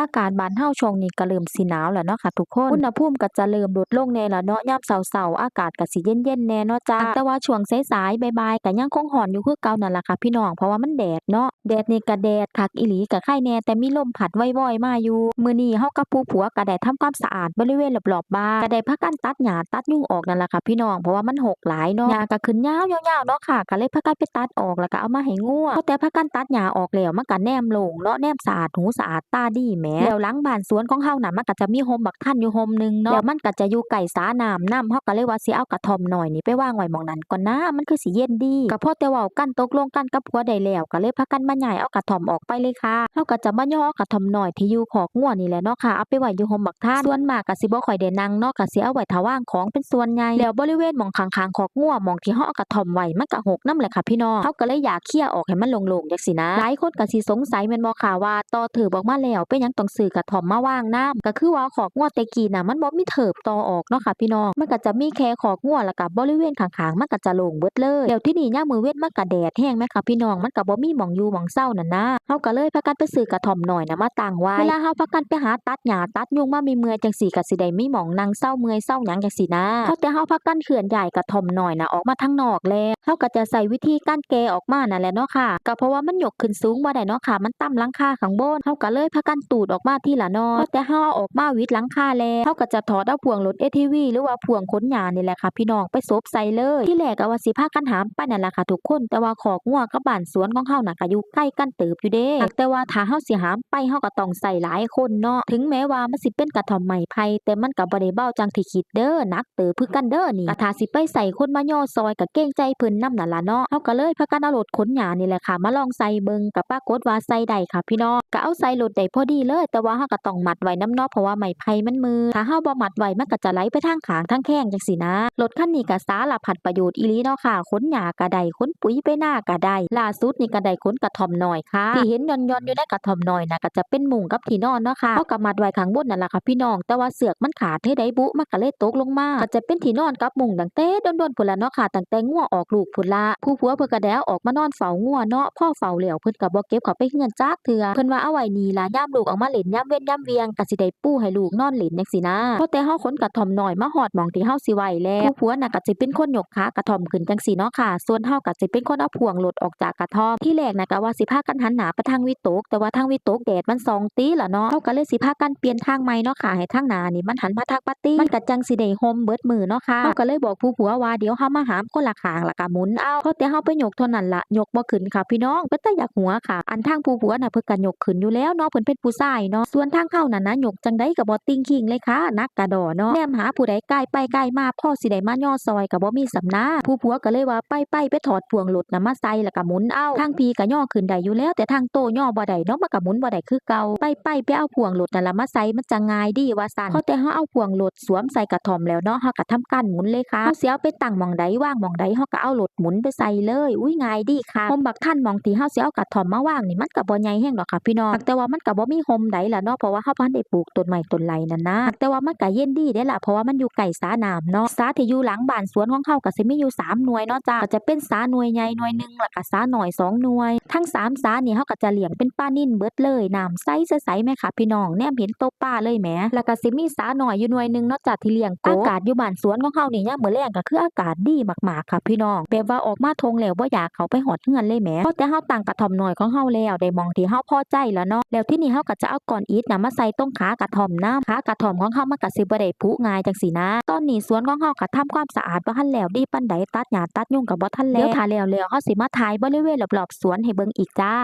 อากาศบ้านเฮาช่วงนี้ก็เริ่มสิหนาวแล้วเนาะค่ะทุกคน อุณหภูมิก็จะเริ่มลดลงแน่แล้วเนาะยามเช้าๆอากาศก็สิเย็นๆแน่เนาะจ้าแต่ว่าช่วงสายๆบ่ายๆก็ยังคงร้อนอยู่คือเก่านั่นล่ะค่ะพี่น้องเพราะว่ามันแดดเนาะแดดนี่ก็แดดคักอีหลีก็ไข่แน่แต่มีลมพัดว่อยๆมาอยู่มื้อนี้เฮากับผู้ผัวก็ได้ทำความสะอาดบริเวณรอบๆบ้านก็ได้พากันตัดหญ้าตัดยุงออกนั่นล่ะค่ะพี่น้องเพราะว่ามันหกหลายเนาะหญ้าก็ขึ้นยาวๆเนาะค่ะก็เลยพากันไปตัดออกแล้วก็เอามาให้งัวแต่พากันตัดหญ้าออกแล้วมันก็แนมโล่งเนาะแนมสะอาดหูสะอาดตาดีแหมแล้วหลังบ้านสวนของเฮาน่ะมันก็จะมีโฮมบักท่านอยู่โฮมหนึงเนาะแล้วมันก็จะอยู่ใกล้สาน้ำนํเฮาก็เลยว่าสิเอากระท่อมน้อยนี่ไปวางไว้หม้องนั้นก่อนนะมันคือสิเย็นดีก็พอแต่เว้ากันตกลงกันกับผัวได้แล้วก็เลยพากันมาย้ายเอากระท่อมออกไปเลยค่ะเฮาก็จะมาย่อเอากระท่อมน้อยที่อยู่คอกงัวนี่แหละเนาะค่ะเอาไปไว้อยู่โฮมบักท่านส่วนมากก็สิบ่ค่อยได้นั่งเนาะก็สิเอาไว้ถ้าวางของเป็นส่วนใหญ่แล้วบริเวณหม้องข้างๆคอกงัวหม้องที่เฮาเอากระท่อมไว้มันก็หกนำแหละค่ะพี่น้องเฮาก็เลยอยากเคลียร์ออกให้มันโล่งๆจังซี่นะหลายคนก็สิสงสัยแม่นบ่ค่ะว่าต่อเถิบออกมาแล้วเป็นหยังต้องซื้อกระท่อมมาวางน้ำก็คือว่าคอกงัวแต่กี้น่ะมันบ่มีเถิบต่อออกเนาะค่ะพี่น้องมันก็จะมีแค่คอกงัวแล้วก็บริเวณข้างๆมันก็จะโล่งเบิดเลยแล้วที่นี่ยามมื้อเว้นมันก็แดดแรงแม่ค่ะพี่น้องมันก็บ่มีหมองอยู่หมองเซานั่นนะเฮาก็เลยพากันไปซื้อกระท่อมน้อยน่ะมาตั้งไว้เวลาเฮาพากันไปหาตัดหญ้าตัดยุงมามีเมื่อยจังซี่ก็สิได้มีหมองนั่งเซาเมื่อยเซาหยังจังซี่นะพอแต่เฮาพากันเคลื่อนย้ายกระท่อมน้อยน่ะออกมาทางนอกแล้วเฮาก็จะใช้วิธีการแกออกมานั่นแหละเนาะค่ะก็เพราะว่ามันยกขึ้นสูงบ่ได้เนาะค่ะมันต่ำหลังคาข้างบนเฮาก็เลยพากันตูดออกมาที่ละนอแต่เฮาอออกมาวิดหลังคาแล้วเฮาก็จะถอดเอาพ่วงรถ ATV หรือว่าพ่วงขนหญ้านี่แหละค่ะพี่น้องไปซบใส่เลยที่แรกก็ว่าสิพากันหามไปนั่นแหละค่ะทุกคน แต่ว่าขอกงัวกับบ้านสวนของเฮาน่ะก็อยู่ใกล้กันเติบอยู่เด้แต่ว่าถ้าเฮาสิหามไปเฮาก็ต้องใส่หลายคนเนาะถึงแม้ว่ามันสิเป็นกระท่อมไม้ไผ่แต่มันก็บ่ได้เบาจังที่คิดเด้อนักเติบคือกันเด้อนี่ก็ถ้าสิไปใส่คนมาย่อซอยก็เกรงใจเพิ่นนำนั่นล่ะเนาะเฮาก็เลยพากันเอารถขนหญ้านี่แหละค่ะมาลองใส่เบิ่งก็ปรากฏว่าใส่ได้ค่ะพี่น้องก็เอาใส่รถได้พอดีเลยอแต่ว่าเฮาก็ต้องมัดไว้น้ำนาะเพราะว่าไม้ไผ่มันมือถ้าเฮาบ่มัดไว้มันก็จะไหลไปทางขางทางแข้งจังซี่นะรถคันนี้ก็สารพัดประโยชน์อีหลีเนาะค่ะขนหญ้าก็ได้ขนปุ๋ยไปหน้าก็ได้ล่าสุดนี่ก็ได้ขนกระท่อมน้อยค่ะที่เห็นย่อนๆอยู่ในกระท่อมน้อยนะก็จะเป็นมุงกับที่นอนเนาะค่ะเฮาก็มัดไว้ข้างบนนั่นล่ะค่ะพี่น้อง แต่ว่าเสือกมันขาดเฮ็ดได้บุมันก็เลยตกลงมาก็จะเป็นที่นอนกับมุงตั้งแต่ดนๆพุ่นละเนาะค่ะตั้งแต่งัวออกลูกพุ่นละผู้ผัวเพิ่นก็ได้เออกมานอนเฝ้างัวเนาะพ่อเฝ้าแล้วเพิ่นก็บ่เก็บเข้าไปเฮือนจักเทื่อเพิ่นว่าเอาไว้นี่ล่ะยามลูกออกมาเล่นยามเว้นยามเวียงก็สิได้ปู้ให้ลูกนอนเล่นจังซี่นะพอแต่เฮาขนกระทอมหน้อยมาฮอดมองที่เฮาสิไว้แล้วผู้ผัวน่ะก็สิเป็นคนยกขากระทอมขึ้นจังซี่เนาะค่ะ ส่วนเฮาก็สิเป็นคนเอาพวงรถออกจากกระทอมที่แรกน่ะก็ว่าสิพากันหันหนาไปทางวิตก แต่ว่าทางวิตกแดดมันส่องตีละเนาะเฮาก็เลยสิพากันเปลี่ยนทางใหม่เนาะค่ะให้ทางหน้านี่มันหันมาทางปาตี้มันก็จังสิได้ห่มเบิดมือเนาะค่ะเฮาก็เลยบอกผู้ผัวว่าเดี๋ยวเฮามาหามคนละขางล้วก็หมุนเอาพอแต่เฮาไปยกเท่านั้นละยกบ่ขึ้นค่ะพี่น้องเป็นตาอยากหัวค่ะ อันทางผู้ผัวน่ะเพิ่นก็ยกขึ้นอยู่แล้วเนาะเพิ่นเป็นผู้ชายเนาะส่วนทางเฮานั่นนะยกจังไดก็บ่ติงคิงเลยค่ะนักกระดอเนาะแนมหาผู้ใดใกล้ไปใกล้มาพ่อสิได้มาย่อซอยก็บ่มีสำนาผู้ผัวก็เลยว่าไปไปไปถอดพวงรถน่ะมาใส่แล้วก็หมุนเอาทางพีก็ย่อขึ้นได้อยู่แล้ว แต่ทางโตย่อบ่ได้เนาะมันก็หมุนบ่ได้คือเก่าไปไปไปเอาพวงรถนั่นละมาใส่มันจะง่ายดีว่าซั่นพอแต่เฮาเอาพวงรถสวมใส่กระท่อมแล้วเนาะเฮาก็ทำการหมุนเลยค่ะเฮาเสิเอาไปตั้งหม่องใดว่างหม่องใดเฮาก็เอารถหมุนไปใส่เลย อุ้ยง่ายดีค่ะผมบักท่านหม่องที่เฮาเสิเอากระท่อมมาว่างนี่มันก็บ่ใหญ่แฮงดอกค่ะพี่น้องแต่ว่ามันก็บ่มีโฮมใดล่ะเนาะเพราะว่าเฮาบ่ทันได้ปลูกต้นไม้ต้นไหลนั่นนะแต่ว่ามันก็เย็นดีเด้ล่ะเพราะว่ามันอยู่ใกล้สาน้ำเนาะสาที่อยู่หลังบ้านสวนของเฮาก็สิมีอยู่สามหน่วยเนาะจ้าก็จะเป็นสาหน่วยใหญ่หน่วยหนึงแล้วก็สาหน้อยสองหน่วย ทั้งสามสานี่เฮาก็จะเลี้ยงเป็นปลานิ่นเบิดเลยน้ำใสใสๆแม่ค่ะพี่น้องแนมเห็นโตปลาเลยแหมแล้วก็สิมีสาหน้อยอยู่หน่วยหนึงเนาะจ้าที่เลี้ยงอากาศอยู่บ้านสวนของเฮานี่ยามมื้อแลงก็คืออากาศดีมากๆค่ะพี่น้องแบบว่าออกมาทงแล้วบ่อยากเขาไปหอดเฮือนเลยแหมเพราะแต่เฮาตั้งกระท่อมน้อยของเฮาแล้วได้มองที่เฮาพอใจแล้วเนาะแล้วที่นี่เฮาก็จะเอาก่อนอิทนะมาใส่ต้งขากระถ่อมน้ำขากระถ่อมของเฮามันก็สิบ่ได้ผุง่ายจังสีนะ ตอนนี้สวนของเฮากระทำความสะอาดบ่ทันแล้วดีปันไดตัดหญ้าตัดยุ่งกับบ่ทันแล้วเดี๋ยวถ้าแล้วแล้วเฮาสิมาถ่ายบริเวณรอบๆสวนให้เบิ่งอีกจ้า